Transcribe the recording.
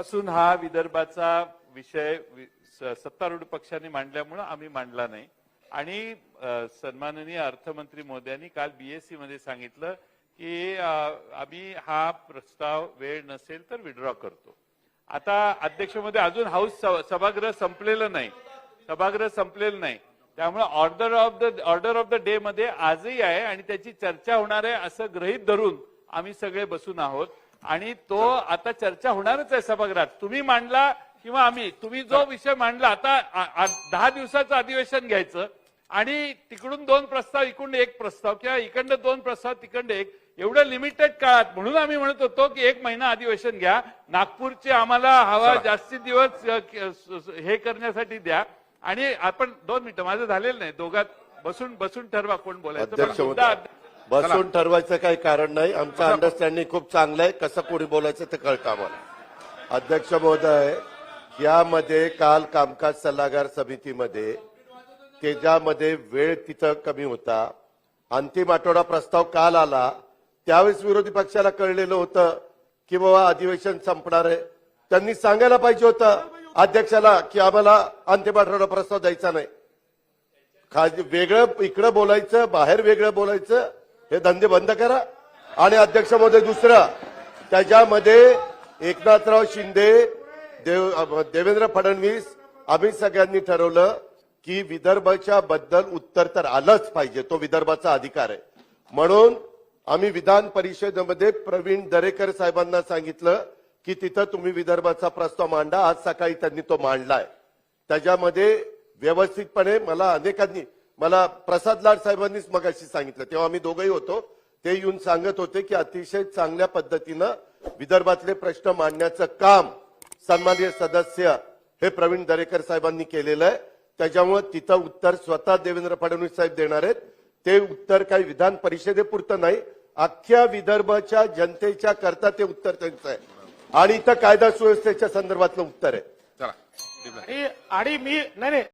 पासून हा विदर्भाचा विषय सत्तारूढ पक्षाने मांडल्यामुळं आम्ही मांडला नाही. आणि सन्माननीय अर्थमंत्री मोदी काल बीएससी मध्ये सांगितलं की आम्ही हा प्रस्ताव वेळ नसेल तर विड्रॉ करतो. आता अध्यक्षमध्ये अजून हाऊस सभागृह संपलेलं नाही. सभागृह संपलेलं नाही. त्यामुळे order of the order of the day मध्ये आजही आहे आणि त्याची चर्चा होणार आहे असं गृहीत धरून आम्ही सगळे बसून आहोत. आणि तो आता चर्चा होणारच आहे सभागृहात. तुम्ही मांडला किंवा आम्ही. तुम्ही जो विषय मांडला आता दहा दिवसाचं अधिवेशन घ्यायचं आणि तिकडून दोन प्रस्ताव इकडून एक प्रस्ताव किंवा इकडनं दोन प्रस्ताव तिकडनं एक. एवढं लिमिटेड काळात म्हणून आम्ही म्हणत होतो की एक महिना अधिवेशन घ्या. नागपूरचे आम्हाला हवा जास्ती दिवस हे करण्यासाठी द्या. आणि आपण दोन मिनिटं माझं झालेलं नाही. दोघात बसून बसून ठरवा कोण बोलायचं. बसून ठरवायचं काही कारण नाही. आमचं अंडरस्टँडिंग खूप चांगलं आहे. कसं कोणी बोलायचं ते कळतं आम्हाला. अध्यक्ष महोदय यामध्ये काल कामकाज सल्लागार समितीमध्ये त्याच्यामध्ये वेळ तिथं कमी होता. अंतिम आठवडा प्रस्ताव काल आला. त्यावेळेस विरोधी पक्षाला कळलेलं होतं की बाबा अधिवेशन संपणार आहे. त्यांनी सांगायला पाहिजे होतं अध्यक्षाला की आम्हाला अंतिम आठवडा प्रस्ताव द्यायचा नाही. खाज वेगळं इकडं बोलायचं बाहेर वेगळं बोलायचं हे धंदे बंद करा आणि अध्यक्ष महोदय दुसरं त्याच्यामध्ये एकनाथराव शिंदे देव देवेंद्र फडणवीस आम्ही सगळ्यांनी ठरवलं की विदर्भाच्या बद्दल उत्तर तर आलंच पाहिजे तो विदर्भाचा अधिकार आहे. म्हणून आम्ही विधान परिषदेमध्ये प्रवीण दरेकर साहेबांना सांगितलं की तिथं तुम्ही विदर्भाचा प्रस्ताव मांडा आज सकाळी त्यांनी तो मांडलाय. त्याच्यामध्ये व्यवस्थितपणे मला अनेकांनी मला प्रसाद लाड साहेबांनीच मगाशी सांगितलं. तेव्हा आम्ही दोघंही होतो. ते येऊन सांगत होते की अतिशय चांगल्या पद्धतीनं विदर्भातले प्रश्न मांडण्याचं काम सन्माननीय सदस्य हे प्रवीण दरेकर साहेबांनी केलेलं आहे. त्याच्यामुळे तिथं उत्तर स्वतः देवेंद्र फडणवीस साहेब देणार आहेत. ते उत्तर काही विधान परिषदेपुरतं नाही. अख्ख्या विदर्भाच्या जनतेच्या करता ते उत्तर त्यांचं आहे. आणि इथं कायदा सुव्यवस्थेच्या संदर्भातलं उत्तर आहे. चला आणि आणि मी नाही नाही.